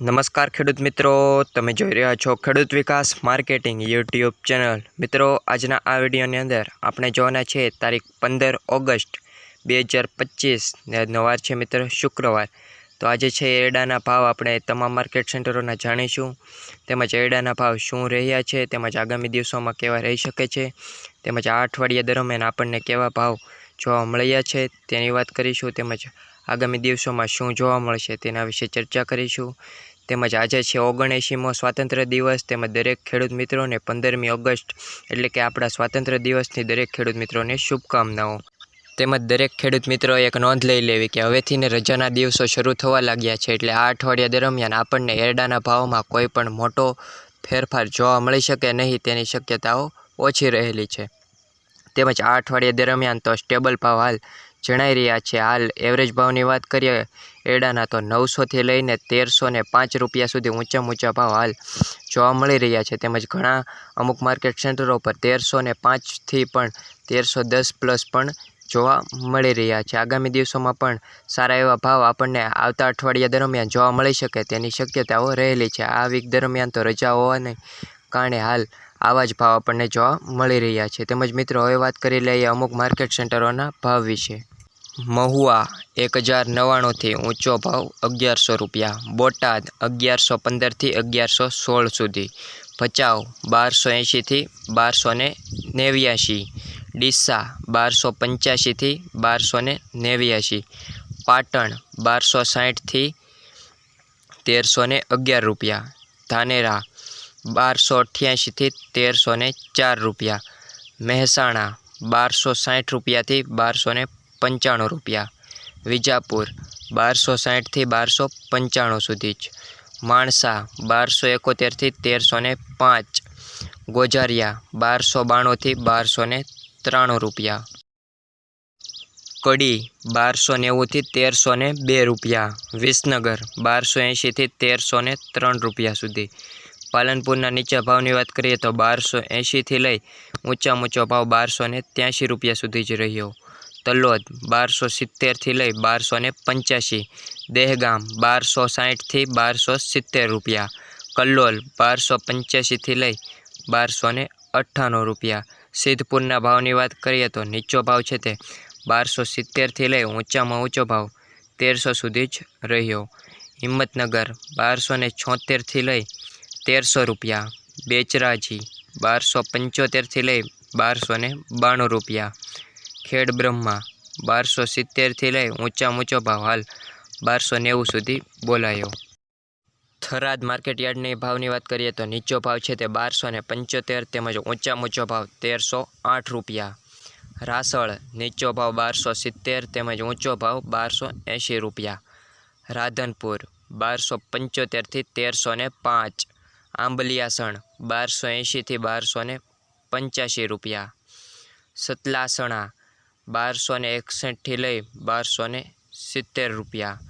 નમસ્કાર ખેડૂત મિત્રો, તમે જોઈ રહ્યા છો ખેડૂત વિકાસ માર્કેટિંગ યુટ્યુબ ચેનલ. મિત્રો, આજના આ વિડીયોની અંદર આપણે જોવાના છે તારીખ પંદર ઓગસ્ટ બે હજાર પચીસ ને આજનો વાર છે મિત્રો શુક્રવાર. તો આજે છે એરડાના ભાવ આપણે તમામ માર્કેટ સેન્ટરોના જાણીશું. તેમજ એરડાના ભાવ શું રહ્યા છે, તેમજ આગામી દિવસોમાં કેવા રહી શકે છે, તેમજ આ અઠવાડિયા દરમિયાન આપણને કેવા ભાવ જોવા મળ્યા છે તેની વાત કરીશું. તેમજ આગામી દિવસોમાં શું જોવા મળશે તેના વિશે ચર્ચા કરીશું. તેમજ આજે છે ઓગણએંશીમો સ્વાતંત્ર્ય દિવસ, તેમજ દરેક ખેડૂત મિત્રોને પંદરમી ઓગસ્ટ એટલે કે આપણા સ્વાતંત્ર્ય દિવસની દરેક ખેડૂત મિત્રોને શુભકામનાઓ. તેમજ દરેક ખેડૂત મિત્રોએ એક નોંધ લઈ લેવી કે હવેથીને રજાના દિવસો શરૂ થવા લાગ્યા છે એટલે આ અઠવાડિયા દરમિયાન આપણને એરડાના ભાવમાં કોઈ પણ મોટો ફેરફાર જોવા મળી શકે નહીં તેની શક્યતાઓ ઓછી રહેલી છે. તેમજ આ અઠવાડિયા દરમિયાન તો સ્ટેબલ ભાવ હાલ જણાઈ રહ્યા છે. હાલ એવરેજ ભાવની વાત કરીએ એડાના તો નવસોથી લઈને તેરસો ને પાંચ રૂપિયા સુધી ઊંચા ઊંચા ભાવ હાલ જોવા મળી રહ્યા છે. તેમજ ઘણા અમુક માર્કેટ સેન્ટરો પર તેરસો ને પાંચથી પણ તેરસો દસ પ્લસ પણ જોવા મળી રહ્યા છે. આગામી દિવસોમાં પણ સારા એવા ભાવ આપણને આવતા અઠવાડિયા દરમિયાન જોવા મળી શકે તેની શક્યતાઓ રહેલી છે. આ વીક દરમિયાન તો રજા હોવાને કારણે હાલ આવા જ ભાવ આપણને જોવા મળી રહ્યા છે. તેમજ મિત્રો, હવે વાત કરી લઈએ અમુક માર્કેટ સેન્ટરોના ભાવ વિશે. મહુવા એક હજાર નવ્વાણુંથી ઊંચો ભાવ અગિયારસો રૂપિયા, બોટાદ અગિયારસો પંદરથી અગિયારસો સોળ સુધી, ભચાઉ બારસો એંશીથી બારસો ને નેવ્યાશી, ડીસા બારસો પંચ્યાશીથી બારસો ને નેવ્યાશી, પાટણ બારસો સાઠથી તેરસો ને અગિયાર રૂપિયા, ધાનેરા બારસો અઠ્યાસીથી તેરસો ને ચાર રૂપિયા, મહેસાણા બારસો સાઠ રૂપિયાથી બારસો ને પંચાણું રૂપિયા. વિજાપુર, બારસો સાઠથી બારસો પંચાણું સુધી જ. માણસા, બારસો એકોતેરથી તેરસો ને પાંચ. ગોજારિયા, બારસો બાણુંથી બારસો ને ત્રાણું રૂપિયા. કડી, બારસો નેવુંથી તેરસો ને બે રૂપિયા. વિસનગર, બારસો એંશીથી તેરસો ને ત્રણ રૂપિયા સુધી. પાલનપુરના નીચા ભાવની વાત કરીએ તો બારસો એંશીથી લઈ ઊંચા ઊંચો ભાવ બારસો ને ત્યાંશી રૂપિયા સુધી જ રહ્યો. તલોદ બારસો સિત્તેરથી લઈ બારસો ને પંચ્યાસી, દહેગામ બારસો સાઠથી બારસો સિત્તેર રૂપિયા, કલ્લોલ બારસો પંચ્યાસીથી લઈ બારસો ને અઠ્ઠાણું રૂપિયા. સિદ્ધપુરના ભાવની વાત કરીએ તો નીચો ભાવ છે તે બારસો સિત્તેરથી લઈ ઊંચામાં ઊંચો ભાવ તેરસો સુધી જ રહ્યો. હિંમતનગર બારસો ને છોતેરથી લઈ તેરસો રૂપિયા. બેચરાજી બારસો પંચોતેરથી લઈ બારસો ને બાણું રૂપિયા. ખેડ બ્રહ્મા, બારસો સિત્તેરથી લઈ ઊંચા ઊંચો ભાવ હાલ બારસો નેવું સુધી બોલાયો. થરાદ માર્કેટ યાર્ડની ભાવની વાત કરીએ તો નીચો ભાવ છે તે બારસો ને પંચોતેર તેમજ ઊંચા ઊંચો ભાવ તેરસો આઠ રૂપિયા. રાસળ નીચો ભાવ બારસો સિત્તેર તેમજ ઊંચો ભાવ બારસો એંશી રૂપિયા. રાધનપુર બારસો પંચોતેરથી તેરસો ને પાંચ. આંબલિયાસણ બારસો એંશીથી બારસો ને પંચ્યાસી રૂપિયા. સતલાસણા બારસો ને એકસઠથી લઈ બારસો ને સિત્તેર રૂપિયા.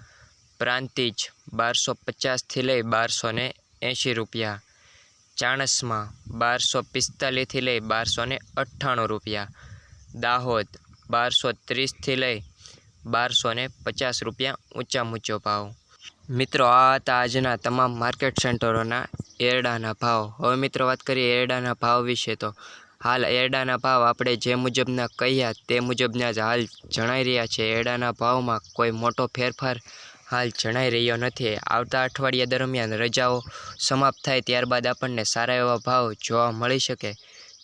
પ્રાંતિજ બારસો પચાસથી લઈ બારસો ને એંશી રૂપિયા. ચાણસમાં બારસો પિસ્તાલીસથી લઈ બારસો ને અઠ્ઠાણું રૂપિયા. દાહોદ બારસો ત્રીસથી લઈ બારસો ને પચાસ રૂપિયા ઊંચા ઊંચો ભાવ. મિત્રો, આ હતા આજના તમામ માર્કેટ સેન્ટરોના એરડાના ભાવ. હવે મિત્રો, વાત કરીએ એરડાના ભાવ વિશે તો હાલ એરડાના ભાવ આપણે જે મુજબના કહ્યા તે મુજબના જ હાલ જણાઈ રહ્યા છે. એરડાના ભાવમાં કોઈ મોટો ફેરફાર હાલ જણાઈ રહ્યો નથી. આવતા અઠવાડિયા દરમિયાન રજાઓ સમાપ્ત થાય ત્યારબાદ આપણને સારા એવા ભાવ જોવા મળી શકે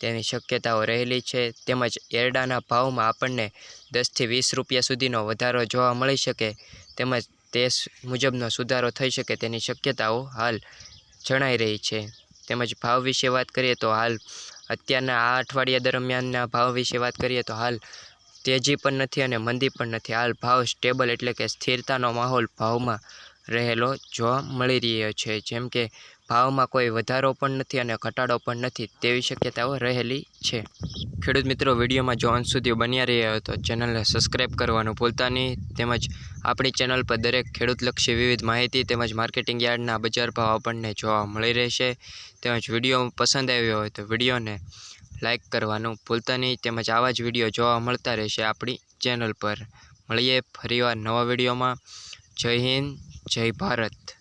તેની શક્યતાઓ રહેલી છે. તેમજ એરડાના ભાવમાં આપણને દસથી વીસ રૂપિયા સુધીનો વધારો જોવા મળી શકે તેમજ તે મુજબનો સુધારો થઈ શકે તેની શક્યતાઓ હાલ જણાઈ રહી છે. તેમજ ભાવ વિશે વાત કરીએ તો હાલ અત્યારના આ અઠવાડિયા દરમિયાનના ભાવ વિશે વાત કરીએ તો હાલ તેજી પણ નથી અને મંદી પણ નથી. હાલ ભાવ સ્ટેબલ એટલે કે સ્થિરતાનો માહોલ ભાવમાં રહેલો જોવા મળી રહ્યો છે. જેમ કે ભાવમાં કોઈ વધારો પણ નથી અને ઘટાડો પણ નથી, તેવી શક્યતાઓ રહેલી છે. ખેડૂત મિત્રો, વિડીયોમાં જો અંત સુધી બન્યા રહ્યા હોય તો ચેનલને સબસ્ક્રાઈબ કરવાનું ભૂલતા નહીં. તેમજ આપણી ચેનલ પર દરેક ખેડૂતલક્ષી વિવિધ માહિતી તેમજ માર્કેટિંગ યાર્ડના બજાર ભાવ આપણને જોવા મળી રહેશે. તેમજ વીડિયો પસંદ આવ્યો હોય તો વિડીયોને લાઇક કરવાનું ભૂલતા નહીં. તેમજ આવા જ વીડિયો જોવા મળતા રહેશે આપણી ચેનલ પર. મળીએ ફરીવાર નવા વિડીયોમાં. જય હિન્દ, જય ભારત.